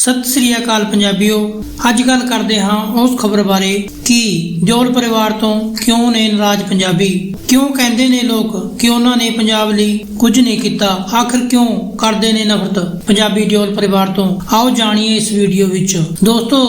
ਸਤਿ ਸ੍ਰੀ ਅਕਾਲ ਪੰਜਾਬੀਓ। ਅੱਜ ਗੱਲ ਕਰਦੇ ਹਾਂ ਉਸ ਖਬਰ ਬਾਰੇ ਕਿ ਜੋਲ ਪਰਿਵਾਰ ਤੋਂ ਕਿਉਂ ਨੇ ਨਾਰਾਜ਼ ਪੰਜਾਬੀ? ਕਿਉਂ ਕਹਿੰਦੇ ਨੇ ਲੋਕ ਕਿ ਉਹਨਾਂ ਨੇ ਪੰਜਾਬ ਲਈ ਕੁਝ ਨਹੀਂ ਕੀਤਾ? ਆਖਰ ਕਿਉਂ ਕਰਦੇ ਨੇ ਨਫ਼ਰਤ? ਪੰਜਾਬੀ ਜੋਲ ਪਰਿਵਾਰ ਤੋਂ ਆਓ ਜਾਣੀਏ ਇਸ ਵੀਡੀਓ ਵਿੱਚ। ਦੋਸਤੋ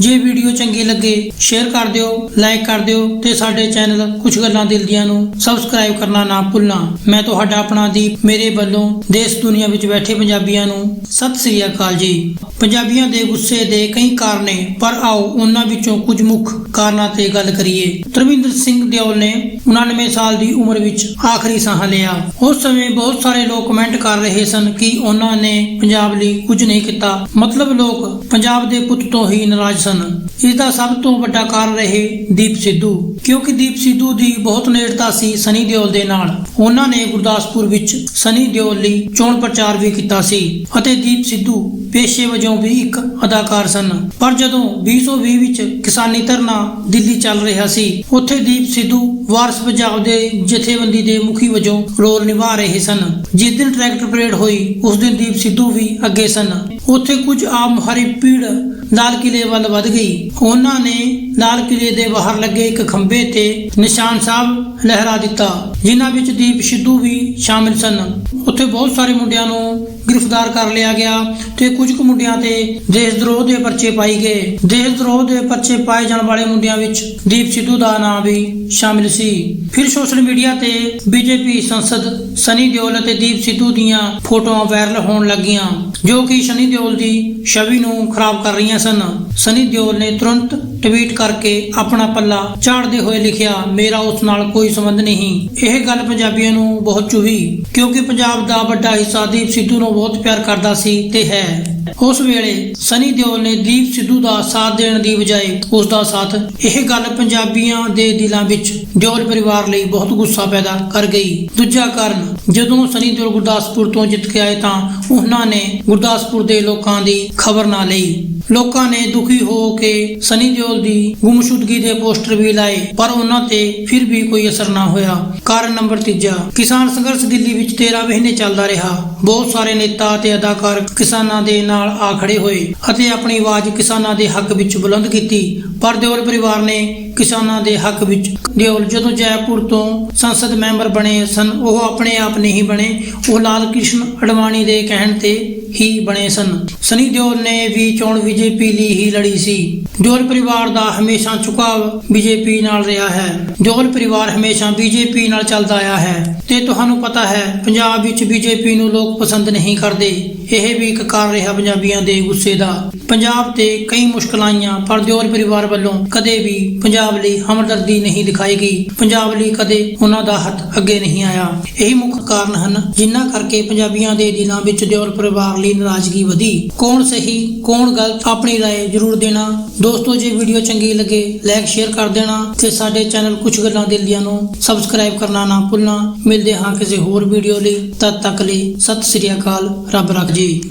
ਜੇ ਵੀਡੀਓ ਚੰਗੀ ਲੱਗੇ ਸ਼ੇਅਰ ਕਰ ਦਿਓ ਲਾਈਕ ਕਰ ਦਿਓ ਤੇ ਸਾਡੇ ਚੈਨਲ ਕੁਝ ਗੱਲਾਂ ਦਿਲ ਦੀਆਂ ਨੂੰ ਸਬਸਕ੍ਰਾਈਬ ਕਰਨਾ ਨਾ ਭੁੱਲਣਾ। ਮੈਂ ਤੁਹਾਡਾ ਆਪਣਾ ਦੀਪ ਮੇਰੇ ਵੱਲੋਂ ਦੇਸ਼ ਦੁਨੀਆ ਵਿੱਚ ਬੈਠੇ ਪੰਜਾਬੀਆਂ ਨੂੰ ਸਤਿ ਸ੍ਰੀ ਅਕਾਲ ਜੀ। ਪੰਜਾਬੀਆਂ ਦੇ ਗੁੱਸੇ ਦੇ ਕਈ ਕਾਰਨ ਨੇ, ਪਰ ਆਓ ਉਹਨਾਂ ਵਿੱਚੋਂ ਕੁਝ ਮੁੱਖ ਕਾਰਨਾਂ ਤੇ ਗੱਲ ਕਰੀਏ। ਧਰਮਿੰਦਰ ਸਿੰਘ ਦਿਓਲ ਨੇ 99 ਸਾਲ ਦੀ ਉਮਰ ਵਿੱਚ ਆਖਰੀ ਸਾਹ ਲਿਆ। ਉਸ ਸਮੇਂ ਬਹੁਤ ਸਾਰੇ ਲੋਕ ਕਮੈਂਟ ਕਰ ਰਹੇ ਸਨ ਕਿ ਉਹਨਾਂ ਨੇ ਪੰਜਾਬ ਲਈ ਕੁਝ ਨਹੀਂ ਕੀਤਾ। ਮਤਲਬ ਲੋਕ ਪੰਜਾਬ ਦੇ ਪੁੱਤ ਤੋਂ ਹੀ ਨਾਰਾਜ਼ ਸਨ। ਇਸ ਦਾ ਸਭ ਤੋਂ ਵੱਡਾ ਕਾਰਨ ਰਹੇ ਦੀਪ ਸਿੱਧੂ, ਕਿਉਂਕਿ ਦੀਪ ਸਿੱਧੂ ਦੀ ਬਹੁਤ ਨੇੜਤਾ ਸੀ ਸਨੀ ਦਿਓਲ ਦੇ ਨਾਲ। ਉਹਨਾਂ ਨੇ ਗੁਰਦਾਸਪੁਰ ਵਿੱਚ ਸਨੀ ਦਿਓਲ ਲਈ ਚੋਣ ਪ੍ਰਚਾਰ ਵੀ ਕੀਤਾ ਸੀ ਅਤੇ ਦੀਪ ਸਿੱਧੂ ਪੇਸ਼ੇ ਵਜੋਂ ਵੀ ਇੱਕ ਅਦਾਕਾਰ ਸਨ। ਪਰ ਜਦੋਂ 2020 ਵਿੱਚ ਕਿਸਾਨੀ ਧਰਨਾ ਦਿੱਲੀ ਚੱਲ ਰਿਹਾ ਸੀ, ਉੱਥੇ ਦੀਪ ਸਿੱਧੂ ਵਾਰਸ ਪੰਜਾਬ ਦੇ ਜਥੇਬੰਦੀ ਦੇ ਮੁਖੀ ਵਜੋਂ ਰੋਲ ਨਿਭਾ ਰਹੇ ਸਨ। ਜਿਸ ਦਿਨ ਟਰੈਕਟਰ ਪਰੇਡ ਹੋਈ, ਉਸ ਦਿਨ ਦੀਪ ਸਿੱਧੂ ਵੀ ਅੱਗੇ ਸਨ। ਉੱਥੇ ਕੁਝ ਆਮ ਹਰੀ ਭੀੜ ਲਾਲ ਕਿਲੇ ਵੱਲ ਵੱਧ ਗਈ। ਉਹਨਾਂ ਨੇ ਲਾਲ ਕਿਲੇ ਦੇ ਬਾਹਰ ਲੱਗੇ ਇੱਕ ਖੰਭੇ ਤੇ ਨਿਸ਼ਾਨ ਸਾਹਿਬ ਲਹਿਰਾ ਦਿੱਤਾ, ਜਿਨ੍ਹਾਂ ਵਿੱਚ ਦੀਪ ਸਿੱਧੂ ਵੀ ਸ਼ਾਮਿਲ ਸਨ। ਉੱਥੇ ਬਹੁਤ ਸਾਰੇ ਮੁੰਡਿਆਂ ਨੂੰ ਗ੍ਰਿਫਤਾਰ ਕਰ ਲਿਆ ਗਿਆ ਤੇ ਕੁਝ ਕੁ ਮੁੰਡਿਆਂ ਤੇ ਦੇਸ਼ ਦਰੋਹ ਦੇ ਪਰਚੇ ਪਾਈ ਗਏ। ਦੇਸ਼ ਦਰੋਹ ਦੇ ਪਰਚੇ ਪਾਏ ਜਾਣ ਵਾਲੇ ਮੁੰਡਿਆਂ ਵਿੱਚ ਦੀਪ ਸਿੱਧੂ ਦਾ ਨਾਮ ਵੀ ਸ਼ਾਮਿਲ ਸੀ। ਫਿਰ ਸੋਸ਼ਲ ਮੀਡੀਆ ਤੇ ਬੀਜੇਪੀ ਸੰਸਦ ਸਨੀ ਦਿਓਲ ਅਤੇ ਦੀਪ ਸਿੱਧੂ ਦੀਆਂ ਫੋਟੋਆਂ ਵਾਇਰਲ ਹੋਣ ਲੱਗੀਆਂ, ਜੋ ਕਿ ਸਨੀ ਦਿਓਲ ਦੀ ਛਵੀ ਨੂੰ ਖਰਾਬ ਕਰ ਰਹੀਆਂ ਸਨ। ਸਨੀ ਦਿਓਲ ਨੇ ਤੁਰੰਤ ਟਵੀਟ ਕਰਕੇ ਆਪਣਾ ਪੱਲਾ ਝਾੜਦੇ ਹੋਏ ਲਿਖਿਆ, ਮੇਰਾ ਉਸ ਨਾਲ ਕੋਈ ਸੰਬੰਧ ਨਹੀਂ। ਇਹ ਗੱਲ ਪੰਜਾਬੀਆਂ ਨੂੰ ਬਹੁਤ ਚੁਭੀ ਕਿਉਂਕਿ ਪੰਜਾਬ ਦਾ ਵੱਡਾ ਹਿੱਸਾ ਦੀਪ ਸਿੱਧੂ ਨੂੰ ਬਹੁਤ ਪਿਆਰ ਕਰਦਾ ਸੀ ਤੇ ਹੈ। ਉਸ ਵੇਲੇ ਸਨੀ ਦਿਓਲ ਨੇ ਦੀਪ ਸਿੱਧੂ ਦਾ ਸਾਥ ਦੇਣ ਦੀ ਬਜਾਏ ਉਸ ਦਾ ਸਾਥ, ਇਹ ਗੱਲ ਪੰਜਾਬੀਆਂ ਦੇ ਦਿਲਾਂ ਵਿੱਚ ਦਿਓਲ ਪਰਿਵਾਰ ਲਈ ਬਹੁਤ ਗੁੱਸਾ ਪੈਦਾ ਕਰ ਗਈ। ਦੂਜਾ ਕਾਰਨ, ਜਦੋਂ ਸਨੀ ਦਿਓਲ ਗੁਰਦਾਸਪੁਰ ਤੋਂ ਜਿੱਤ ਕੇ ਆਏ ਤਾਂ ਉਹਨਾਂ ਨੇ ਗੁਰਦਾਸਪੁਰ ਦੇ ਲੋਕਾਂ ਦੀ ਖਬਰ ਨਾ ਲਈ। ਲੋਕਾਂ ਨੇ ਦੁਖੀ ਹੋ ਕੇ ਸਨੀ ਦਿਓਲ ਦੀ ਗੁੰਮਸ਼ੁਦਗੀ ਦੇ ਪੋਸਟਰ ਵੀ ਲਾਏ, ਪਰ ਉਹਨਾਂ ਤੇ ਫਿਰ ਵੀ ਕੋਈ ਅਸਰ ਨਾ ਹੋਇਆ। ਕਾਰਨ ਨੰਬਰ ਤੀਜਾ, ਕਿਸਾਨ ਸੰਘਰਸ਼ ਦਿੱਲੀ ਵਿੱਚ 13 ਮਹੀਨੇ ਚੱਲਦਾ ਰਿਹਾ। ਬਹੁਤ ਸਾਰੇ ਨੇਤਾ ਅਤੇ ਅਦਾਕਾਰ ਕਿਸਾਨਾਂ ਦੇ ਨਾਲ ਆ ਖੜੇ ਹੋਏ ਅਤੇ ਆਪਣੀ ਆਵਾਜ਼ ਕਿਸਾਨਾਂ ਦੇ ਹੱਕ ਵਿੱਚ ਬੁਲੰਦ ਕੀਤੀ, ਪਰ ਦਿਓਲ ਪਰਿਵਾਰ ਨੇ ਕਿਸਾਨਾਂ ਦੇ ਹੱਕ ਵਿੱਚ ਦਿਓਲ। ਜਦੋਂ ਜੈਪੁਰ ਤੋਂ ਸੰਸਦ ਮੈਂਬਰ ਬਣੇ ਸਨ, ਉਹ ਆਪਣੇ ਆਪ ਨਹੀਂ ਬਣੇ। ਉਹ ਲਾਲ ਕ੍ਰਿਸ਼ਨ ਅਡਵਾਣੀ ਦੇ ਕਹਿਣ ਤੇ ਹੀ ਬਣੇ ਸਨ। ਸਨੀ ਦਿਓਲ ਨੇ ਵੀ ਚੋਣ ਬੀਜੇਪੀ ਲਈ ਹੀ ਲੜੀ ਸੀ। ਦਿਓਲ ਪਰਿਵਾਰ ਦਾ ਹਮੇਸ਼ਾ ਝੁਕਾਵ ਬੀਜੇਪੀ ਨਾਲ ਰਿਹਾ ਹੈ। ਦਿਓਲ ਪਰਿਵਾਰ ਹਮੇਸ਼ਾ ਬੀਜੇਪੀ ਨਾਲ ਚੱਲਦਾ ਆਇਆ ਹੈ। ਤੇ ਤੁਹਾਨੂੰ ਪਤਾ ਹੈ, ਪੰਜਾਬ ਵਿੱਚ ਬੀਜੇਪੀ ਨੂੰ ਲੋਕ ਪਸੰਦ ਨਹੀਂ ਕਰਦੇ। ਇਹ ਵੀ ਇੱਕ ਕਾਰਨ ਰਿਹਾ ਪੰਜਾਬੀਆਂ ਦੇ ਗੁੱਸੇ ਦਾ। ਪੰਜਾਬ ਤੇ ਕਈ ਮੁਸ਼ਕਲਾਂ ਆਈਆਂ ਪਰ ਦਿਓਲ ਪਰਿਵਾਰ ਵੱਲੋਂ ਕਦੇ ਵੀ ਪੰਜਾਬ ਲਈ ਹਮਦਰਦੀ ਨਹੀਂ ਦਿਖਾਈ ਗਈ ਪੰਜਾਬ ਲਈ ਕਦੇ ਉਹਨਾਂ ਦਾ ਹੱਥ ਅੱਗੇ ਨਹੀਂ ਆਇਆ ਇਹੀ ਮੁੱਖ ਕਾਰਨ ਹਨ ਜਿਨ੍ਹਾਂ ਕਰਕੇ ਪੰਜਾਬੀਆਂ ਦੇ ਦਿਲਾਂ ਵਿੱਚ ਦਿਓਲ ਪਰਿਵਾਰ ਲਈ ਨਾਰਾਜ਼ਗੀ ਵਧੀ ਕੌਣ ਸਹੀ ਕੌਣ ਗਲਤ ਆਪਣੀ رائے ਜ਼ਰੂਰ ਦੇਣਾ ਦੋਸਤੋ ਜੇ ਵੀਡੀਓ ਚੰਗੀ ਲੱਗੇ ਲਾਈਕ ਸ਼ੇਅਰ ਕਰ ਦੇਣਾ ਤੇ ਸਾਡੇ ਚੈਨਲ ਕੁਝ ਗੱਲਾਂ ਦਿਲ ਦੀਆਂ ਨੂੰ ਸਬਸਕ੍ਰਾਈਬ ਕਰਨਾ ਨਾ ਭੁੱਲਣਾ ਮਿਲਦੇ ਹਾਂ ਕਿਸੇ ਹੋਰ ਵੀਡੀਓ ਲਈ ਤਦ ਤੱਕ ਲਈ ਸਤਿ ਸ੍ਰੀ ਅਕਾਲ ਰੱਬ ਰੱਖ ਜੀ